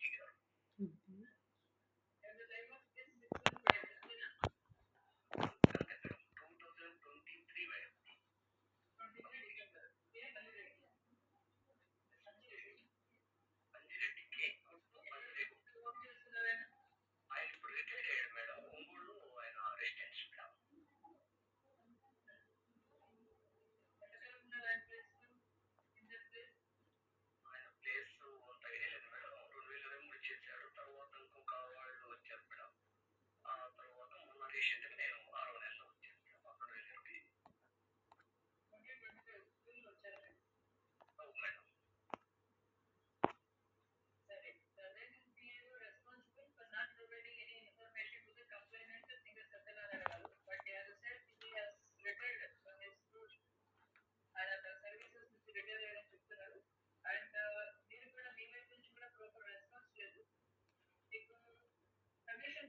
year తర్వాత నేను ఆరో నెలలో వచ్చాను మేడం రెండు వేల ఇరవై అవును madam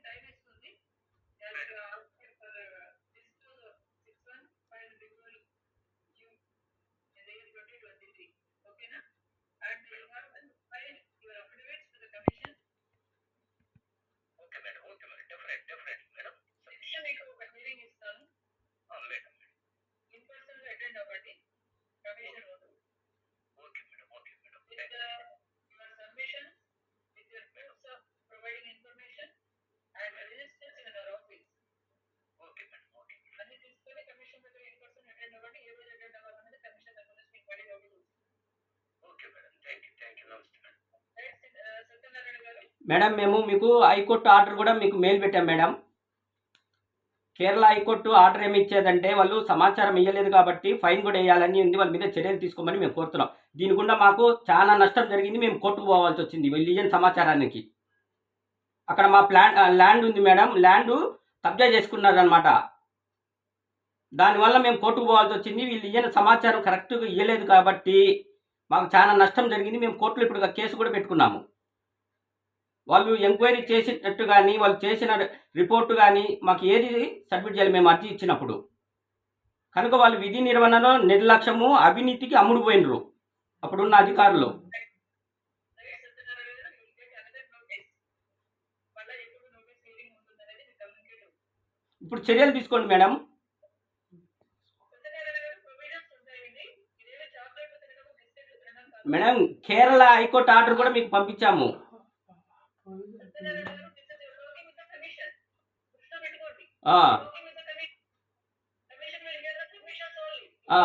okay madam okay madam definite definite madam madam మేము మీకు హైకోర్టు ఆర్డర్ కూడా మీకు మెయిల్ పెట్టాం మేడం. కేరళ హైకోర్టు ఆర్డర్ ఏమి ఇచ్చేదంటే వాళ్ళు సమాచారం ఇవ్వలేదు కాబట్టి ఫైన్ కూడా వేయాలని ఉంది. వాళ్ళ మీద చర్యలు తీసుకోమని మేము కోరుతున్నాం. దీని గుండా మాకు చాలా నష్టం జరిగింది. మేము కోర్టుకు పోవాల్సి వచ్చింది. వీళ్ళు సమాచారానికి. అక్కడ మా ప్లాన్ ల్యాండ్ ఉంది మేడం. ల్యాండ్ కబ్జా చేసుకున్నారనమాట దానివల్ల మేము కోర్టుకు పోవాల్సి వచ్చింది. వీళ్ళు ఇయ్యని సమాచారం కరెక్ట్గా ఇవ్వలేదు కాబట్టి మాకు చాలా నష్టం జరిగింది. మేము కోర్టులో ఇప్పుడు కేసు కూడా పెట్టుకున్నాము. వాళ్ళు ఎంక్వైరీ చేసినట్టు కానీ వాళ్ళు చేసిన రిపోర్టు కానీ మాకు ఏది సబ్మిట్ చేయాలి మేము అర్జీ ఇచ్చినప్పుడు. కనుక వాళ్ళు విధి నిర్వహణలో నిర్లక్ష్యము అవినీతికి అమ్ముడుపోయినరు అప్పుడున్న అధికారులు. ఇప్పుడు చర్యలు తీసుకోండి madam. Madam Kerala high court order కూడా మీకు పంపించాము. ఆ.